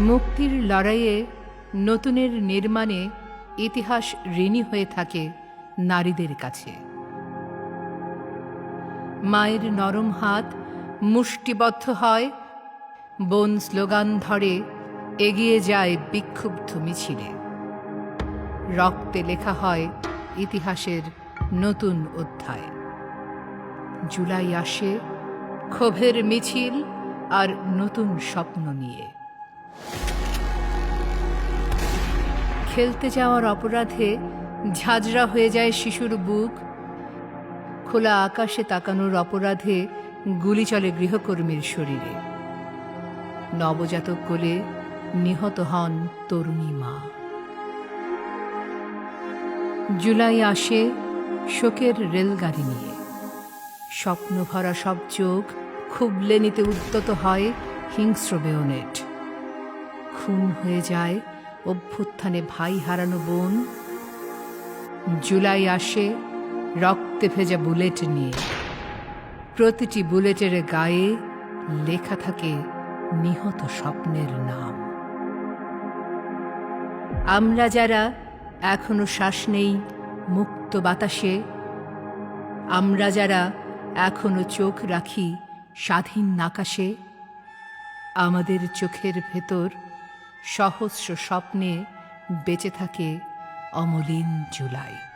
মুক্তির লড়াইয়ে নতুনের নির্মাণে ইতিহাস ঋণী হয়ে থাকে নারীদের কাছে। মায়ের নরম হাত মুষ্টিবদ্ধ হয়, বোন স্লোগান ধরে, এগিয়ে যায় বিক্ষুব্ধ মিছিলে। রক্তে লেখা হয় ইতিহাসের নতুন অধ্যায়। জুলাই আসে ক্ষোভের মিছিল আর নতুন স্বপ্ন নিয়ে। খেলতে যাওয়ার অপরাধে ঝাঁঝরা হয়ে যায় শিশুর বুক। খোলা আকাশে তাকানোর অপরাধে গুলি চলে গৃহকর্মীর শরীরে। নবজাতক কোলে নিহত হন তরুণী মা। জুলাই আসে শোকের রেলগাড়ি নিয়ে। স্বপ্ন ভরা সব চোখ খুবলে নিতে উদ্যত হয় হিংস্র বেয়নেট। খুন হয়ে যায় অভ্যুত্থানে ভাই হারানো বোন। জুলাই আসে রক্তে ভেজা বুলেট নিয়ে। প্রতিটি বুলেটের গায়ে লেখা থাকে নিহত স্বপ্নের নাম। আমরা যারা এখনও শ্বাস নেই মুক্ত বাতাসে, আমরা যারা এখনও চোখ রাখি স্বাধীন আকাশে, আমাদের চোখের ভেতর সহস্র স্বপ্নে বেঁচে থাকে অমলিন জুলাই।